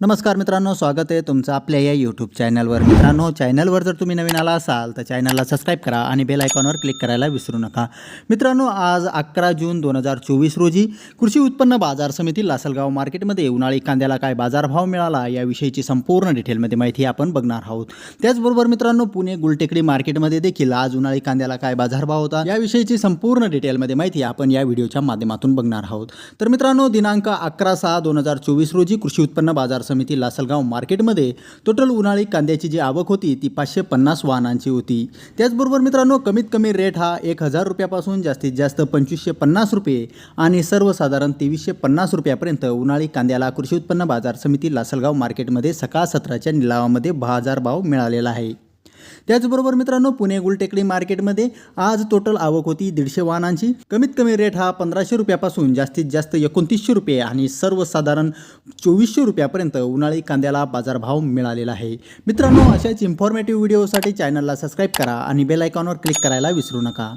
नमस्कार मित्रांनो स्वागत आहे तुमचं आपल्या या यूट्यूब चॅनलवर मित्रांनो चॅनलवर जर तुम्ही नवीन आला असाल तर चॅनलला सबस्क्राईब करा आणि बेल आयकॉनवर क्लिक करायला विसरू नका. मित्रांनो आज अकरा जून दोन हजार चोवीस रोजी कृषी उत्पन्न बाजार समिती लासलगाव मार्केटमध्ये उन्हाळी कांद्याला काय बाजारभाव मिळाला याविषयीची संपूर्ण डिटेलमध्ये माहिती आपण बघणार आहोत. त्याचबरोबर मित्रांनो पुणे गुलटेकडी मार्केटमध्ये देखील आज उन्हाळी कांद्याला काय बाजारभाव होता याविषयीची संपूर्ण डिटेलमध्ये माहिती आपण या व्हिडिओच्या माध्यमातून बघणार आहोत. तर मित्रांनो दिनांक अकरा सहा दोन हजार चोवीस रोजी कृषी उत्पन्न बाजार समिती लासलगाव मार्केटमध्ये टोटल उन्हाळी कांद्याची जी आवक होती ती पाचशे पन्नास वाहनांची होती. त्याचबरोबर मित्रांनो कमीत कमी रेट हा एक हजार रुपयापासून जास्तीत जास्त पंचवीसशे पन्नास रुपये आणि सर्वसाधारण तेवीसशे पन्नास रुपयापर्यंत उन्हाळी कांद्याला कृषी उत्पन्न बाजार समिती लासलगाव मार्केटमध्ये सकाळ सत्राच्या निलावामध्ये बाजारभाव मिळालेला आहे. त्याचबरोबर मित्रांनो पुणे गुलटेकडी मार्केटमध्ये आज टोटल आवक होती दीडशे वाहनांची. कमीत कमी रेट हा पंधराशे रुपयापासून जास्तीत जास्त एकोणतीसशे रुपये आणि सर्वसाधारण चोवीसशे रुपयापर्यंत उन्हाळी कांद्याला बाजारभाव मिळालेला आहे. मित्रांनो अशाच इन्फॉर्मेटिव्ह व्हिडिओसाठी चॅनलला सबस्क्राईब करा आणि बेल आयकॉनवर क्लिक करायला विसरू नका.